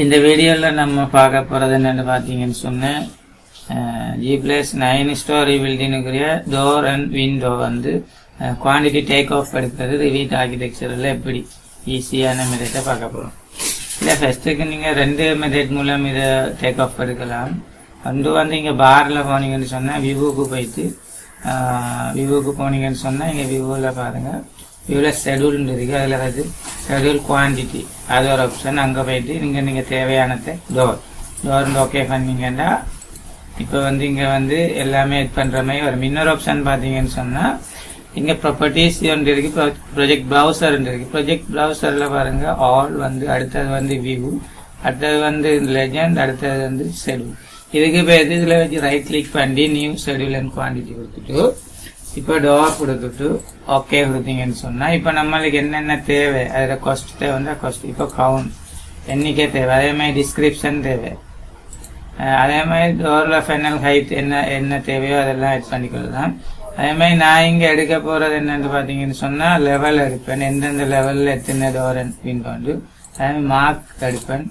இந்த வீடியோவில் நம்ம பார்க்க போகிறது என்னென்னு பார்த்தீங்கன்னு சொன்னேன். ஜி பிளஸ் நைன் ஸ்டோரி பில்டிங்குரிய டோர் அண்ட் விண்டோ வந்து குவான்டிட்டி டேக் ஆஃப் எடுக்கிறது வீட் ஆர்கிடெக்சரில் எப்படி ஈஸியான மெத்தட்டை பார்க்க போகிறோம் இல்லை ஃபஸ்ட்டுக்கு நீங்கள் ரெண்டு மெத்தட் மூலம் இதை டேக் ஆஃப் எடுக்கலாம். ஒன்று வந்து இங்கே பாரில் போனீங்கன்னு சொன்னால் விவோக்கு போயிட்டு விவோக்கு போனீங்கன்னு சொன்னால் இங்கே விவோவில் பாருங்கள் விவோவில் ஷெடியூல்னு இருக்குது அதில் வந்து ஷெடியூல் குவான்டிட்டி அது ஒரு ஆப்ஷன் அங்கே போயிட்டு நீங்கள் நீங்கள் தேவையானதை டோர் டோர் ஓகே பண்ணிங்கன்னா இப்போ வந்து இங்கே வந்து எல்லாமே இது பண்ணுற மாதிரி வரும். இன்னொரு ஆப்ஷன் பார்த்தீங்கன்னு சொன்னால் இங்கே ப்ராப்பர்ட்டிஸ் ஒன்று இருக்குது ப்ரொஜெக்ட் ப்ரௌசர் இருக்குது ப்ரொஜெக்ட் ப்ரௌசரில் பாருங்கள் ஆல் வந்து அடுத்தது வந்து வியூ அடுத்தது வந்து லெஜண்ட் அடுத்தது வந்து ஷெடியூல் இதுக்கு பேர் இதில் வச்சு ரைட் கிளிக் பண்ணி நியூ ஷெடியூல் அண்ட் குவான்டிட்டி கொடுத்துட்டு இப்போ டோர் கொடுத்துட்டு ஓகே கொடுத்தீங்கன்னு சொன்னால் இப்போ நம்மளுக்கு என்னென்ன தேவை? அதில் கொஸ்ட் தேவைன்னா கொஸ்ட் இப்போ கவுண்ட் எண்ணிக்கை தேவை. அதே மாதிரி டிஸ்கிரிப்ஷன் தேவை. அதே மாதிரி டோரில் ஃபைனல் ஹைட் என்ன என்ன தேவையோ அதெல்லாம் ஆட் பண்ணிக்கொள்ளலாம் அதே மாதிரி நான் இங்கே எடுக்க போகிறது என்னென்னு பார்த்தீங்கன்னு சொன்னால் லெவல் எடுப்பேன். எந்தெந்த லெவலில் எத்தனை டோர் விண்டோண்டு அதே மாதிரி மார்க் எடுப்பேன்.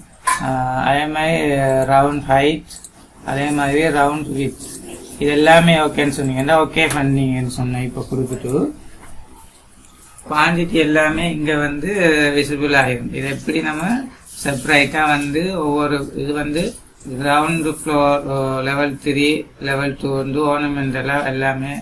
அதே மாதிரி ரவுண்ட் ஹைட் அதே மாதிரி ரவுண்ட் வித் இது எல்லாமே ஓகேன்னு சொன்னீங்கன்னா ஓகே பண்ணீங்கன்னு சொன்னேன் இப்போ கொடுத்துட்டு. குவான்டிட்டி எல்லாமே இங்கே வந்து விசிபிள் ஆகிடும் இது எப்படி நம்ம செப்பரேட்டாக வந்து ஒவ்வொரு இது வந்து ground floor level three level two வந்து ஓர்னமெண்டலாக எல்லாமே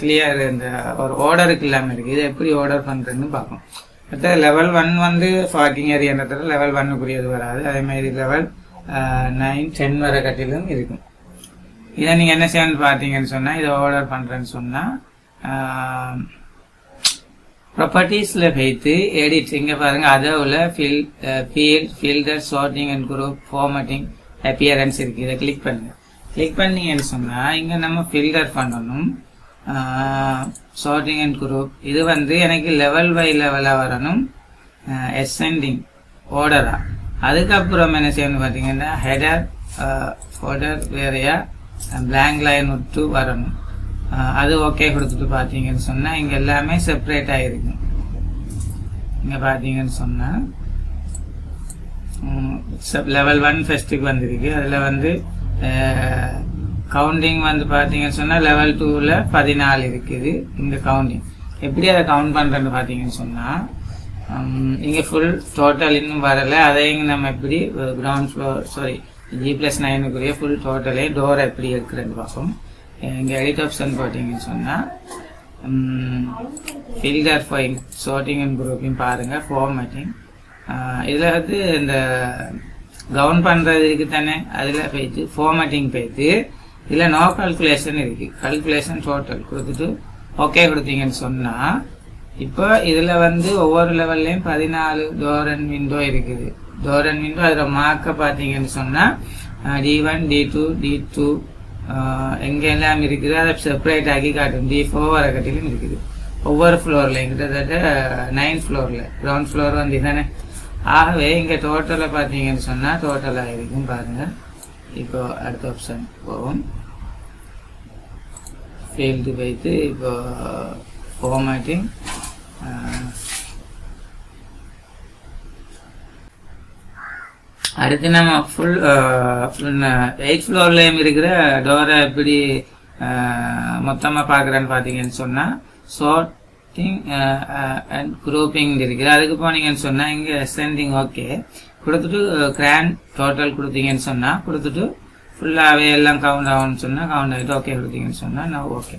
கிளியர் இந்த ஒரு ஆர்டருக்கு இல்லாமல் இருக்குது இது எப்படி ஆர்டர் பண்ணுறதுன்னு பார்ப்போம். அடுத்த லெவல் ஒன் வந்து பார்க்கிங் ஏரியான்றதுல லெவல் ஒன்னுக்குரியது வராது. அதே மாதிரி லெவல் நைன் டென் வரை கட்டிலும் இருக்கும். இதை நீங்கள் என்ன செய்யணும்னு பார்த்தீங்கன்னு சொன்னால் இதை ஆர்டர் பண்ணுறேன்னு சொன்னால் ப்ராப்பர்ட்டிஸில் வைத்து எடிட் இங்கே பாருங்கள் அதோவில் fill field filter sorting and group formatting appearance இருக்குது இதை கிளிக் பண்ணுங்கள் கிளிக் பண்ணீங்கன்னு சொன்னால் இங்கே நம்ம ஃபில்டர் பண்ணணும். சார்ட்டிங் அண்ட் குரூப் இது வந்து எனக்கு லெவல் பை லெவலாக வரணும். எஸ்எண்டிங் ஆர்டராக அதுக்கப்புறம் என்ன செய்யணும்னு பார்த்தீங்கன்னா ஹெடர் ஃபோல்டர் வேறையாக பிளாங்க் லைன் விட்டு வரணும் அது ஓகே கொடுத்துட்டு பார்த்தீங்கன்னு சொன்னால் இங்கே எல்லாமே செப்பரேட் ஆகிருக்கு இங்கே பார்த்தீங்கன்னு சொன்னால் லெவல் ஒன் ஃபெஸ்ட்டுக்கு வந்திருக்கு. அதில் வந்து கவுண்டிங் வந்து பார்த்தீங்கன்னு சொன்னால் லெவல் டூவில் பதினாலு இருக்குது இந்த கவுண்டிங் எப்படி அதை கவுண்ட் பண்ணுறேன்னு பார்த்தீங்கன்னு சொன்னால் இங்கே ஃபுல் டோட்டல் இன்னும் வரலை. அதையும் நம்ம எப்படி ground floor sorry G plus நைனுக்குரிய full டோட்டலே டோர் எப்படி இருக்குன்னு பார்ப்போம். இங்கே எடிட் ஆப்ஷன் போட்டிங்கன்னு சொன்னால் filter file sorting and grouping பாருங்கள் ஃபார்மேட்டிங் இதில் வந்து இந்த கவுன் பண்ணுறதுக்கு தானே அதில் போயிட்டு ஃபார்மேட்டிங் போயிட்டு இதில் நோ கல்குலேஷன் இருக்குது கல்குலேஷன் டோட்டல் கொடுத்துட்டு ஓகே கொடுத்தீங்கன்னு சொன்னால் இப்போ இதில் வந்து ஒவ்வொரு லெவல்லையும் பதினாலு டோர் அண்ட் விண்டோ இருக்குது. டோர் விண்டோ அதில் மார்க்கை பார்த்தீங்கன்னு சொன்னால் T one T two T two எங்கெல்லாம் இருக்குது அதை செப்பரேட் ஆக்கி காட்டும். டி ஃபோர் வரக்கட்டிலும் இருக்குது. ஒவ்வொரு ஃப்ளோரில் கிட்டத்தட்ட நைன் ஃப்ளோரில் கிரவுண்ட் ஃப்ளோர் வந்து தானே ஆகவே இங்கே டோட்டலாக பார்த்தீங்கன்னு சொன்னால் டோட்டலாக இருக்கும் பாருங்கள் இப்போ அடுத்த ஆப்ஷன் போவோம். ஃபீல்டு வைத்து இப்போ ஃபார்மேட்டிங் அடுத்து நம்ம ஃபுல் எயிட் ஃப்ளோர்லேயும் இருக்கிற டோரை எப்படி மொத்தமாக பார்க்குறேன்னு பார்த்தீங்கன்னு சொன்னால் ஷார்ட்டிங் அண்ட் குரூப்பிங் இருக்குது அதுக்கு போனீங்கன்னு சொன்னால் இங்கே சென்டிங் ஓகே கொடுத்துட்டு கிராண்ட் டோட்டல் கொடுத்தீங்கன்னு சொன்னால் கொடுத்துட்டு ஃபுல்லாகவே எல்லாம் கவுண்ட் ஆகும்னு சொன்னால் கவுண்ட் ஆகிட்டு ஓகே கொடுத்தீங்கன்னு சொன்னால் நான் ஓகே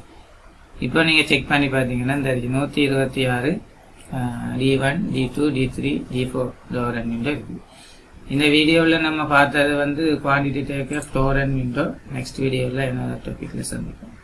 இப்போ நீங்கள் செக் பண்ணி பார்த்தீங்கன்னா இந்த நூற்றி இருபத்தி ஆறு T one T two T three T four door and இருக்குது இந்த வீடியோவில் நம்ம பார்த்தது வந்து quantity take floor and window next வீடியோவில் என்னோட டாப்பிக்கில் சந்திப்போம்.